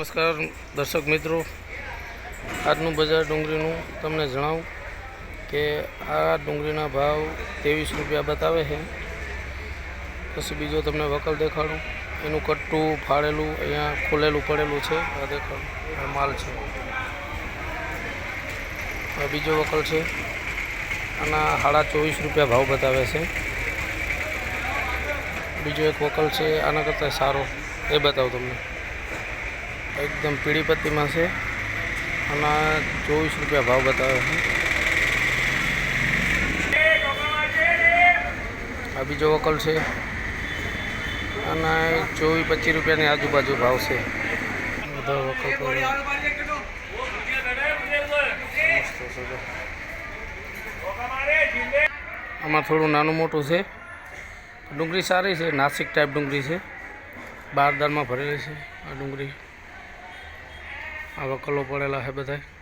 નમસ્કાર, દર્શક મિત્રો. આજનું બજાર ડુંગળીનું તમને જણાવું કે આ ડુંગળીના ભાવ ત્રેવીસ રૂપિયા બતાવે છે. પછી બીજો તમને વકલ દેખાડું. એનું કટ્ટું ફાળેલું, અહીંયા ખોલેલું પડેલું છે. આ દેખાડું માલ છે. બીજો વકલ છે. આના સાડા ચોવીસ રૂપિયા ભાવ બતાવે છે. બીજો એક વકલ છે, આના કરતાં સારો. એ બતાવું તમને. એકદમ પીળી છે. અને ચોવીસ રૂપિયા ભાવ બતાવે છે. આ બીજો વકલ છે. અને ચોવીસ પચીસ રૂપિયાની આજુબાજુ ભાવ છે. બધા વકલ. આમાં થોડું નાનું મોટું છે. ડુંગળી સારી છે, નાસિક ટાઈપ ડુંગળી છે. બાર દાળમાં ભરેલી છે આ ડુંગળી. આ કલો પડેલા છે બધાય.